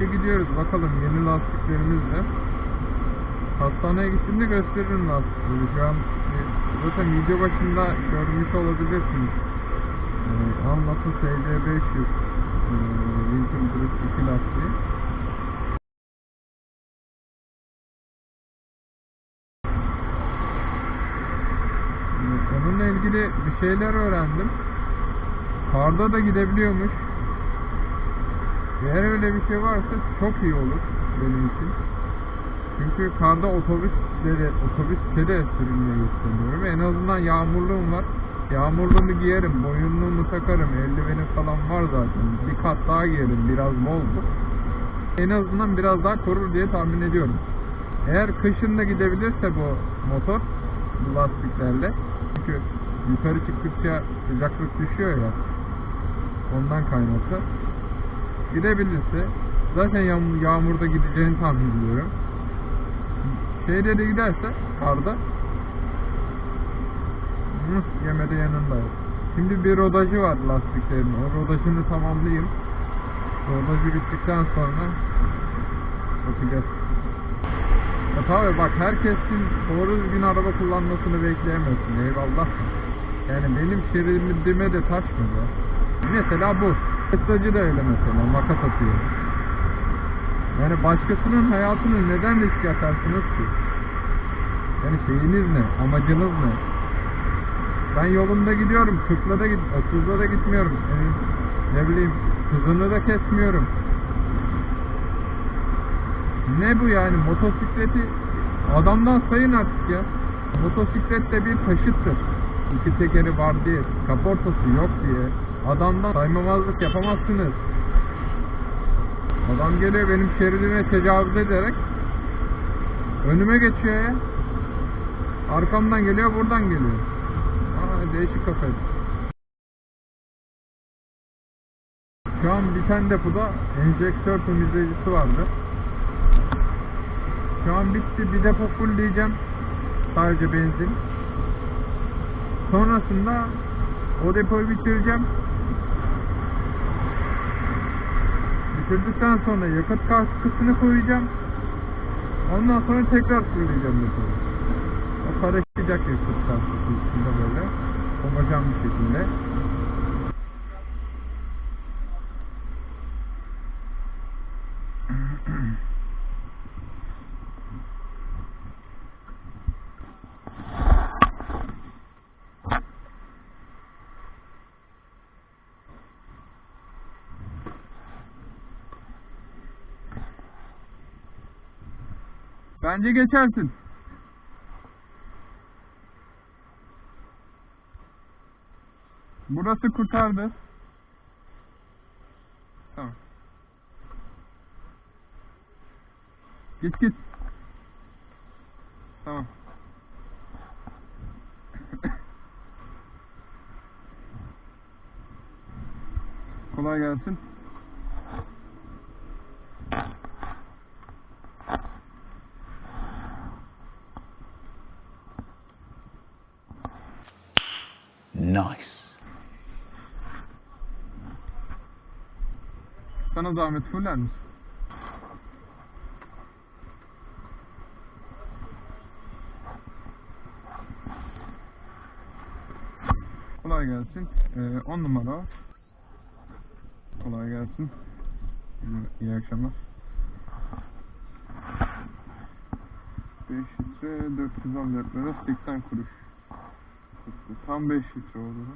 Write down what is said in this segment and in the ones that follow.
İşte gidiyoruz bakalım yeni lastiklerimizle. Hastaneye gittiğimde gösteririm lastikleri. Şu an e, zaten video başında görmüş olabilirsiniz. Ee, Anlatı SD500 e, Lincoln Drift 2 lastiği. Ee, Onunla ilgili bir şeyler öğrendim. Karda da gidebiliyormuş. Eğer öyle bir şey varsa çok iyi olur benim için. Çünkü karda otobüslere, otobüslere sürülmeyi istemiyorum. En azından yağmurluğum var. Yağmurluğumu giyerim, boyunluğumu takarım, eldivenim falan var zaten. Bir kat daha giyerim, biraz boldu. En azından biraz daha korur diye tahmin ediyorum. Eğer kışın da gidebilirse bu motor, bu lastiklerle. Çünkü yukarı çıktıkça sıcaklık düşüyor ya. Ondan kaynaklı. Gidebilirse zaten yağmur, yağmurda gideceğini tahmin ediyorum. Şeyde de giderse karda Hı, yemede yanındayız. Şimdi bir rodajı var lastiklerin. O rodajını tamamlayayım. Rodajı bittikten sonra bakacağız. Ya tabi bak herkesin doğru düzgün araba kullanmasını bekleyemezsin. Eyvallah. Yani benim şeridime de taşmadı. Mesela bu. Teslacı da öyle mesela. Makas atıyor. Yani başkasının hayatını neden riske atarsınız ki? Yani şeyiniz ne? Amacınız ne? Ben yolunda gidiyorum. 40'la da git, 30'la da gitmiyorum. Yani ne bileyim hızını da kesmiyorum. Ne bu yani motosikleti adamdan sayın artık ya. Motosiklet de bir taşıttır. İki tekeri var diye, kaportası yok diye adamdan saymamazlık yapamazsınız. Adam geliyor benim şeridime tecavüz ederek önüme geçiyor ya. Arkamdan geliyor buradan geliyor. Aa, değişik kafaydı. Şu an biten depoda enjektör temizleyicisi vardı. Şu an bitti. Bir depo fullleyeceğim. Sadece benzin. Sonrasında o depoyu bitireceğim. Bitirdikten sonra yakıt kaskısını koyacağım. Ondan sonra tekrar fullleyeceğim depoyu. O karışacak yakıt kaskısı içinde böyle. Homojen bir şekilde. Bence geçersin. Burası kurtardı. Tamam. Git git. Tamam. Kolay gelsin. Nice. Sana zahmet fuller misin? Kolay gelsin. 10 numara. Kolay gelsin. İyi- İyi akşamlar. 5 litre 414 lira 80 kuruş. Tam 5 litre oldu.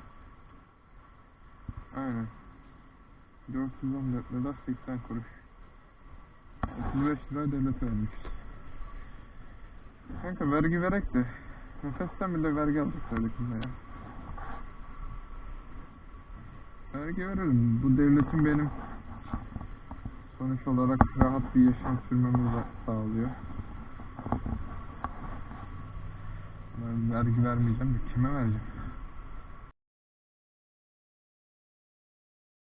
Aynen. 414 lira 80 kuruş. 35 lira devlet vermiş. Kanka vergi verek de nefesten bile vergi alacaklardık bunda ya. Vergi verelim. Bu devletin benim sonuç olarak rahat bir yaşam sürmemi sağlıyor. Ben vergi vermeyeceğim de kime vereceğim?